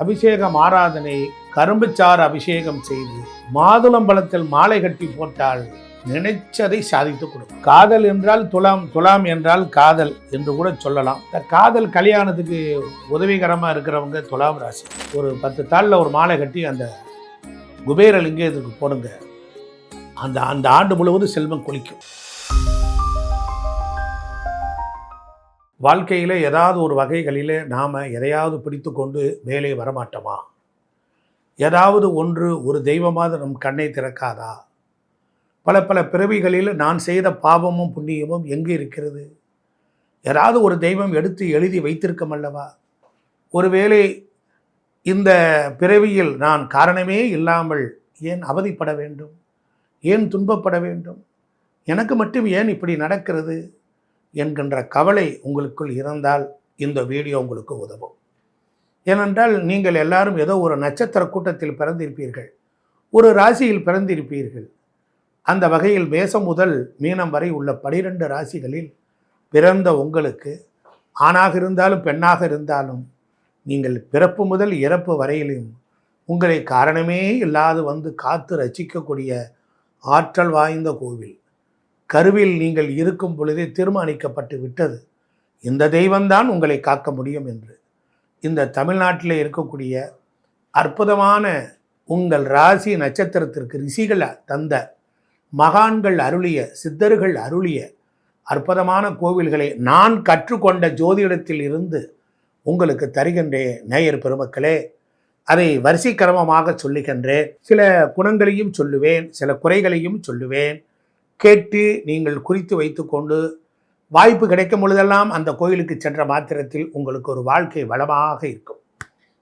அபிஷேகம் ஆராதனை கரும்புச்சாறு அபிஷேகம் செய்து மாதுளம்பழத்தில் மாலை கட்டி போட்டால் நினைச்சதை சாதித்து கொடுக்கும். காதல் என்றால் துலாம் துலாம் என்றால் காதல் என்று கூட சொல்லலாம். இந்த காதல் கல்யாணத்துக்கு உதவிகரமாக இருக்கிறவங்க துலாம் ராசி. ஒரு பத்து தாளில் ஒரு மாலை கட்டி அந்த குபேரலிங்கத்துக்கு போடுங்க. அந்த அந்த ஆண்டு முழுவதும் செல்வம் குளிக்கும். வாழ்க்கையில் ஏதாவது ஒரு வகைகளில் நாம் எதையாவது பிடித்து கொண்டு மேலே வரமாட்டோமா? ஏதாவது ஒன்று ஒரு தெய்வமாவது நம் கண்ணை திறக்காதா? பல பல பிறவிகளில் நான் செய்த பாவமும் புண்ணியமும் எங்கே இருக்கிறது? ஏதாவது ஒரு தெய்வம் எடுத்து எழுதி வைத்திருக்கும் அல்லவா? ஒருவேளை இந்த பிறவியில் நான் காரணமே இல்லாமல் ஏன் அவதிப்பட வேண்டும்? ஏன் துன்பப்பட வேண்டும்? எனக்கு மட்டும் ஏன் இப்படி நடக்கிறது? என்கின்ற கவலை உங்களுக்குள் இருந்தால் இந்த வீடியோ உங்களுக்கு உதவும். ஏனென்றால் நீங்கள் எல்லாரும் ஏதோ ஒரு நட்சத்திர கூட்டத்தில் பிறந்திருப்பீர்கள். ஒரு ராசியில் பிறந்திருப்பீர்கள். அந்த வகையில் மேசம் முதல் மீனம் வரை உள்ள பனிரெண்டு ராசிகளில் பிறந்த உங்களுக்கு ஆணாக இருந்தாலும் பெண்ணாக இருந்தாலும் நீங்கள் பிறப்பு முதல் இறப்பு வரையிலும் உங்களை காரணமே இல்லாது வந்து காத்து ரசிக்கக்கூடிய ஆற்றல் வாய்ந்த கோவில். கருவில் நீங்கள் இருக்கும் பொழுதே தீர்மானிக்கப்பட்டு விட்டது. இந்த தெய்வம்தான் உங்களை காக்க முடியும் என்று. இந்த தமிழ்நாட்டில் இருக்கக்கூடிய அற்புதமான உங்கள் ராசி நட்சத்திரத்திற்கு ரிஷிகள் தந்த மகான்கள் அருளிய சித்தர்கள் அருளிய அற்புதமான கோவில்களை நான் கற்றுக்கொண்ட ஜோதிடத்தில் இருந்து உங்களுக்கு தருகின்றேன். நேயர் பெருமக்களே அதை வரிசைக்கிரமமாக சொல்லுகின்றேன். சில குணங்களையும் சொல்லுவேன் சில குறைகளையும் சொல்லுவேன். கேட்டு நீங்கள் குறித்து வைத்துக்கொண்டு வாய்ப்பு கிடைக்கும் பொழுதெல்லாம் அந்த கோயிலுக்கு சென்ற மாத்திரத்தில் உங்களுக்கு ஒரு வாழ்க்கை வளமாக இருக்கும்.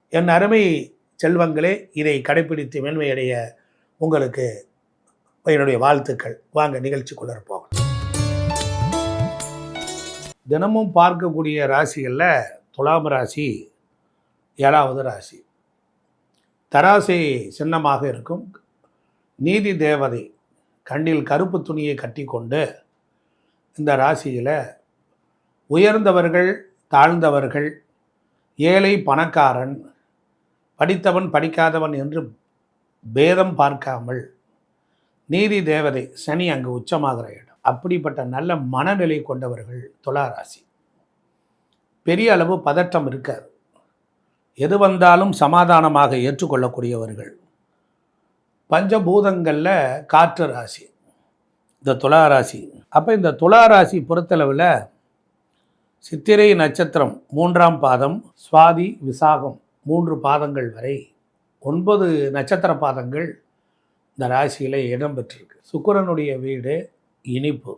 என் அருமை செல்வங்களே இதை கடைபிடித்து மேன்மையடைய உங்களுக்கு என்னுடைய வாழ்த்துக்கள். வாங்க நிகழ்ச்சிக்குள்ள போகலாம். தினமும் பார்க்கக்கூடிய ராசிகளில் துலாம் ராசி ஏழாவது ராசி. தராசை சின்னமாக இருக்கும். நீதி தேவதை கண்ணில் கருப்பு துணியை கட்டிக்கொண்டு இந்த ராசியில் உயர்ந்தவர்கள் தாழ்ந்தவர்கள் ஏழை பணக்காரன் படித்தவன் படிக்காதவன் என்று பேதம் பார்க்காமல் நீதி தேவதை சனி அங்கு உச்சமாகிற இடம். அப்படிப்பட்ட நல்ல மனநிலை கொண்டவர்கள் துளாராசி. பெரிய அளவு பதட்டம் இருக்காது. எது வந்தாலும் சமாதானமாக ஏற்றுக்கொள்ளக்கூடியவர்கள். பஞ்சபூதங்களில் காற்று ராசி. இந்த துலா ராசி. அப்போ இந்த துலா ராசி பொறுத்தளவில் சித்திரை நட்சத்திரம் மூன்றாம் பாதம் சுவாதி விசாகம் மூன்று பாதங்கள் வரை ஒன்பது நட்சத்திர பாதங்கள் இந்த ராசியில் இடம்பெற்றிருக்கு சுக்கரனுடைய வீடு இனிப்பு.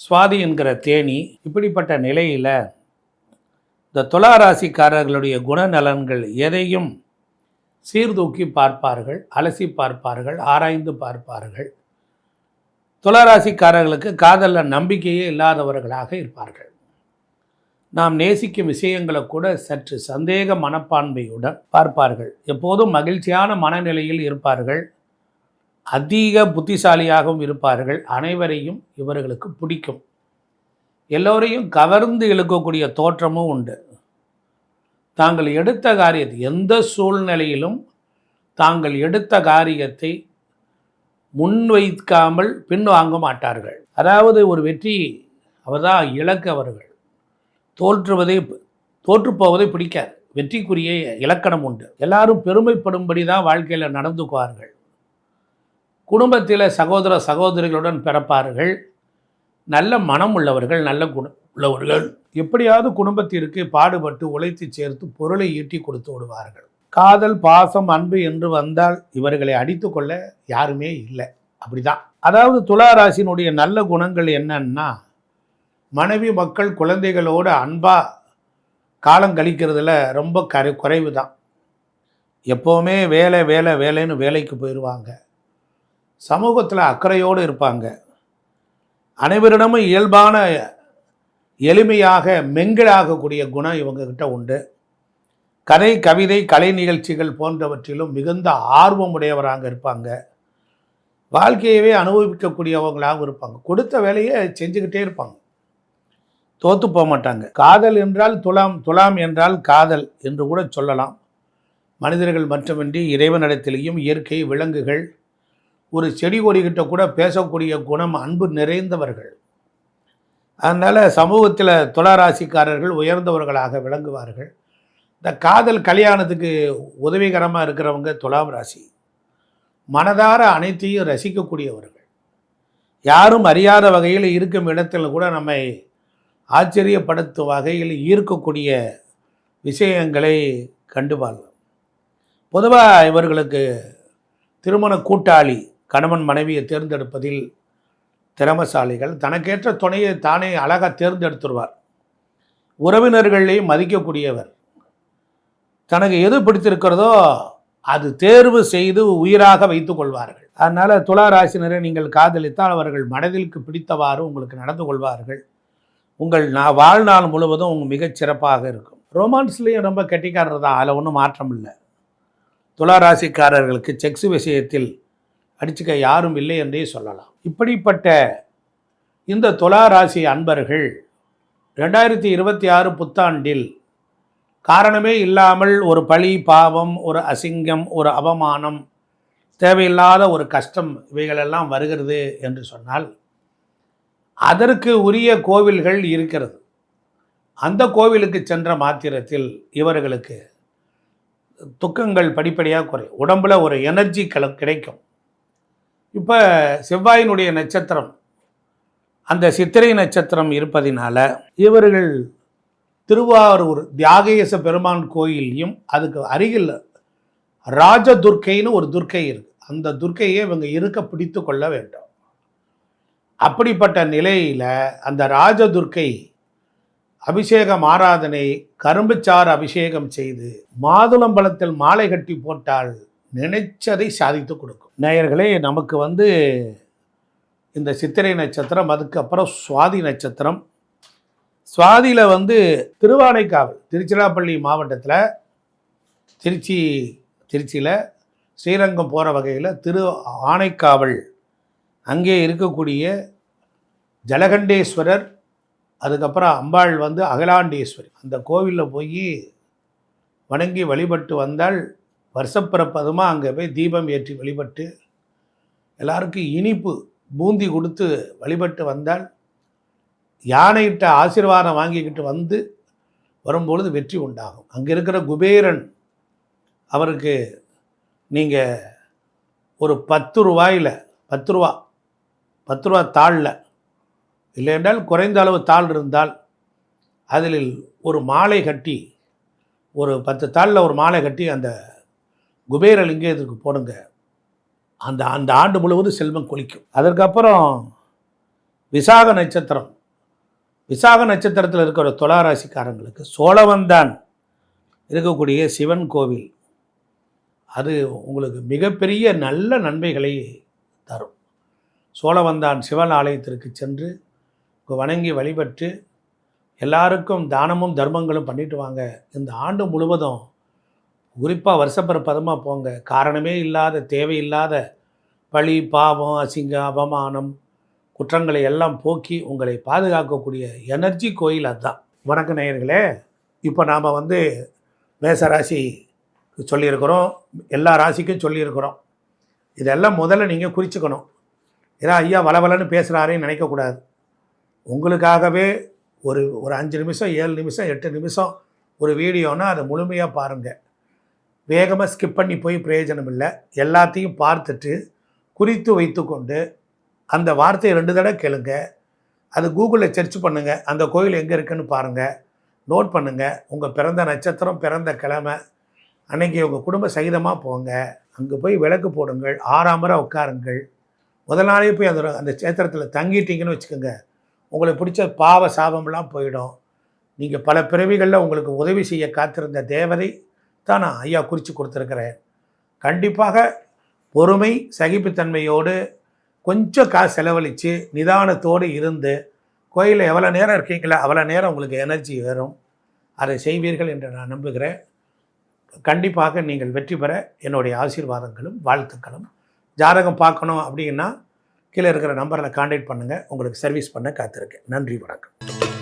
சுவாதி என்கிற தேனி இப்படிப்பட்ட நிலையில் இந்த துலா ராசிக்காரர்களுடைய குணநலன்கள் எதையும் சீர்தூக்கி பார்ப்பார்கள் அலசி பார்ப்பார்கள் ஆராய்ந்து பார்ப்பார்கள். துளராசிக்காரர்களுக்கு காதலில் நம்பிக்கையே இல்லாதவர்களாக இருப்பார்கள். நாம் நேசிக்கும் விஷயங்களை கூட சற்று சந்தேக மனப்பான்மையுடன் பார்ப்பார்கள். எப்போதும் மகிழ்ச்சியான மனநிலையில் இருப்பார்கள். அதிக புத்திசாலியாகவும் இருப்பார்கள். அனைவரையும் இவர்களுக்கு பிடிக்கும். எல்லோரையும் கவர்ந்து இழுக்கக்கூடிய தோற்றமும் உண்டு. தாங்கள் எடுத்த காரியத்தை எந்த சூழ்நிலையிலும் தாங்கள் எடுத்த காரியத்தை முன்வைக்காமல் பின் வாங்க மாட்டார்கள். அதாவது ஒரு வெற்றி அவர்தான் இலக்கு அவர்கள். தோற்றுவதை தோற்றுப்போவதை பிடிக்காது. வெற்றிக்குரிய இலக்கணம் உண்டு. எல்லாரும் பெருமைப்படும்படி தான் வாழ்க்கையில் நடந்துக்குவார்கள் குடும்பத்தில் சகோதர சகோதரிகளுடன் பிறப்பார்கள். நல்ல மனம் உள்ளவர்கள் நல்ல குணம். உள்ளவர்கள் எப்படியாவது குடும்பத்திற்கு பாடுபட்டு உழைத்து சேர்த்து பொருளை ஈட்டி கொடுத்து விடுவார்கள். காதல் பாசம் அன்பு என்று வந்தால் இவர்களை அடித்து கொள்ள யாருமே இல்லை. அப்படிதான். அதாவது துளாராசினுடைய நல்ல குணங்கள் என்னன்னா மனைவி மக்கள் குழந்தைகளோடு அன்பா காலம் கழிக்கிறதுல ரொம்ப கரை குறைவு தான் எப்போவுமே வேலை வேலை வேலைன்னு வேலைக்கு போயிடுவாங்க சமூகத்தில் அக்கறையோடு இருப்பாங்க. அனைவரிடமும் இயல்பான எளிமையாக மெங்கிலாகக்கூடிய குணம் இவங்கக்கிட்ட உண்டு. கதை கவிதை கலை நிகழ்ச்சிகள் போன்றவற்றிலும் மிகுந்த ஆர்வமுடையவராக இருப்பாங்க. வாழ்க்கையவே அனுபவிக்கக்கூடியவங்களாகவும் இருப்பாங்க. கொடுத்த வேலையை செஞ்சுக்கிட்டே இருப்பாங்க. தோத்து போக மாட்டாங்க. காதல் என்றால் துலாம் துலாம் என்றால் காதல் என்று கூட சொல்லலாம். மனிதர்கள் மட்டுமின்றி இறைவனிடத்திலேயும் இயற்கை விலங்குகள் ஒரு செடி கொடிகிட்ட கூட பேசக்கூடிய குணம் அன்பு நிறைந்தவர்கள். அதனால் சமூகத்தில் துளாராசிக்காரர்கள் உயர்ந்தவர்களாக விளங்குவார்கள். இந்த காதல் கல்யாணத்துக்கு உதவிகரமாக இருக்கிறவங்க துலாம் ராசி. மனதார அனைத்தையும் ரசிக்கக்கூடியவர்கள். யாரும் அறியாத வகையில் இருக்கும் இடத்தில் கூட நம்மை ஆச்சரியப்படுத்தும் வகையில் ஈர்க்கக்கூடிய விஷயங்களை கண்டுபார்க்கலாம் பொதுவாக இவர்களுக்கு திருமண கூட்டாளி கணவன் மனைவியை தேர்ந்தெடுப்பதில் திறமசாலிகள் தனக்கேற்ற துணையை தானே அழகாக தேர்ந்தெடுத்துருவார். உறவினர்களையும் மதிக்கக்கூடியவர். தனக்கு எது பிடித்திருக்கிறதோ அது தேர்வு செய்து உயிராக வைத்துக் கொள்வார்கள். அதனால் துளாராசினரை நீங்கள் காதலித்தால் அவர்கள் மனதிற்கு பிடித்தவாறு உங்களுக்கு நடந்து கொள்வார்கள். உங்கள் நான் வாழ்நாள் முழுவதும் உங்கள் மிகச் சிறப்பாக இருக்கும். ரொமான்ஸ்லேயும் ரொம்ப கெட்டிக்காரர் தான் அதில் ஒன்றும் மாற்றம் இல்லை. துளாராசிக்காரர்களுக்கு செக்ஸ் விஷயத்தில் அடிச்சுக்க யாரும் இல்லை என்றே சொல்லலாம். இப்படிப்பட்ட இந்த துலா ராசி அன்பர்கள் ரெண்டாயிரத்தி இருபத்தி ஆறு புத்தாண்டில் காரணமே இல்லாமல் ஒரு பழி பாவம் ஒரு அசிங்கம் ஒரு அவமானம் தேவையில்லாத ஒரு கஷ்டம் இவைகளெல்லாம் வருகிறது என்று சொன்னால் அதற்கு உரிய கோவில்கள் இருக்கிறது. அந்த கோவிலுக்கு சென்ற மாத்திரத்தில் இவர்களுக்கு துக்கங்கள் படிப்படியாக குறையும். உடம்புல ஒரு எனர்ஜி கல கிடைக்கும். இப்போ செவ்வாயினுடைய நட்சத்திரம் அந்த சித்திரை நட்சத்திரம் இருப்பதினால இவர்கள் திருவாரூர் தியாகேச பெருமான் கோயிலையும் அதுக்கு அருகில் ராஜதுர்க்கைன்னு ஒரு துர்க்கை இருக்கு. அந்த துர்க்கையை இவங்க இருக்க பிடித்து கொள்ள வேண்டும். அப்படிப்பட்ட நிலையில் அந்த ராஜதுர்க்கை அபிஷேகம் ஆராதனை கரும்புச்சாறு அபிஷேகம் செய்து மாதுளம்பழத்தில் மாலை கட்டி போட்டால் நினைச்சதை சாதித்து கொடுக்கும். நேயர்களே நமக்கு வந்து இந்த சித்திரை நட்சத்திரம் அதுக்கப்புறம் சுவாதி நட்சத்திரம். சுவாதியில் வந்து திருவானைக்காவல் திருச்சிராப்பள்ளி மாவட்டத்தில் திருச்சி திருச்சியில் ஸ்ரீரங்கம் போகிற வகையில் திரு ஆனைக்காவல். அங்கே இருக்கக்கூடிய ஜலகண்டேஸ்வரர் அதுக்கப்புறம் அம்பாள் வந்து அகலாண்டேஸ்வரி. அந்த கோவிலில் போய் வணங்கி வழிபட்டு வந்தால் வருஷப்பிறப்பதுமாக அங்கே போய் தீபம் ஏற்றி வழிபட்டு எல்லாருக்கும் இனிப்பு பூந்தி கொடுத்து வழிபட்டு வந்தால் யானையிட்ட ஆசீர்வாதம் வாங்கிக்கிட்டு வந்து வரும்பொழுது வெற்றி உண்டாகும். அங்கே இருக்கிற குபேரன் அவருக்கு நீங்கள் ஒரு பத்து ரூபாயில் பத்து ரூபா பத்து ரூபா தாளில் இல்லை என்றால் குறைந்த அளவு தாள் இருந்தால் அதில் ஒரு மாலை கட்டி ஒரு பத்து தாளில் ஒரு மாலை கட்டி அந்த குபேர லிங்கத்துக்கு போடுங்க. அந்த அந்த ஆண்டு முழுவதும் செல்வம் கொளிக்கும். அதற்கப்புறம் விசாக நட்சத்திரம். விசாக நட்சத்திரத்தில் இருக்கிற துளாராசிக்காரங்களுக்கு சோழவந்தான் இருக்கக்கூடிய சிவன் கோவில். அது உங்களுக்கு மிகப்பெரிய நல்ல நன்மைகளை தரும். சோழவந்தான் சிவன் ஆலயத்திற்கு சென்று வணங்கி வழிபட்டு எல்லாருக்கும் தானமும் தர்மங்களும் பண்ணிட்டு வாங்க. இந்த ஆண்டு முழுவதும் குறிப்பாக வருஷப்பிறப்பதமாக போங்க. காரணமே இல்லாத தேவையில்லாத பழி பாவம் அசிங்கம் அவமானம் குற்றங்களை எல்லாம் போக்கி உங்களை பாதுகாக்கக்கூடிய எனர்ஜி கோயில் அதுதான். வணக்க நேயர்களே. இப்போ நாம் வந்து மேசராசி சொல்லியிருக்கிறோம். எல்லா ராசிக்கும் சொல்லியிருக்கிறோம். இதெல்லாம் முதல்ல நீங்கள் குறிச்சுக்கணும். ஏன்னா ஐயா வளவலன்னு பேசுகிறாரேன்னு நினைக்கக்கூடாது. உங்களுக்காகவே ஒரு ஒரு அஞ்சு நிமிஷம் ஏழு நிமிஷம் எட்டு நிமிஷம் ஒரு வீடியோனால் அதை முழுமையாக பாருங்கள் வேகமாக ஸ்கிப் பண்ணி போய் பிரயோஜனம் இல்லை எல்லாத்தையும் பார்த்துட்டு குறித்து வைத்துக்கொண்டு அந்த வார்த்தையை ரெண்டு தடவை கேளுங்க. அது கூகுளில் சர்ச் பண்ணுங்கள் அந்த கோயில் எங்கே இருக்குன்னு பாருங்கள் நோட் பண்ணுங்கள் உங்கள் பிறந்த நட்சத்திரம் பிறந்த கிழமை அன்னைக்கு உங்கள் குடும்ப சகிதமாக போங்க. அங்கே போய் விளக்கு போடுங்கள். ஆறாமராக உட்காருங்கள். முதல் நாளே போய் அந்த அந்த சேத்திரத்தில் தங்கிட்டீங்கன்னு வச்சுக்கோங்க. உங்களுக்கு பிடிச்ச பாவ சாபம்லாம் போயிடும். நீங்கள் பல பிறவிகளில் உங்களுக்கு உதவி செய்ய காத்திருந்த தேவதை தான் நான் ஐயா குறித்து கொடுத்துருக்கிறேன் கண்டிப்பாக பொறுமை சகிப்புத்தன்மையோடு கொஞ்சம் காசு செலவழித்து நிதானத்தோடு இருந்து கோயிலில் எவ்வளோ நேரம் இருக்கீங்களா? அவ்வளோ நேரம் உங்களுக்கு எனர்ஜி வரும். அதை செய்வீர்கள் என்று நான் நம்புகிறேன். கண்டிப்பாக நீங்கள் வெற்றி பெற என்னுடைய ஆசீர்வாதங்களும் வாழ்த்துக்களும். ஜாதகம் பார்க்கணும் அப்படின்னா கீழே இருக்கிற நம்பரில் காண்டாக்ட் பண்ணுங்கள் உங்களுக்கு சர்வீஸ் பண்ண காத்திருக்கேன். நன்றி வணக்கம்.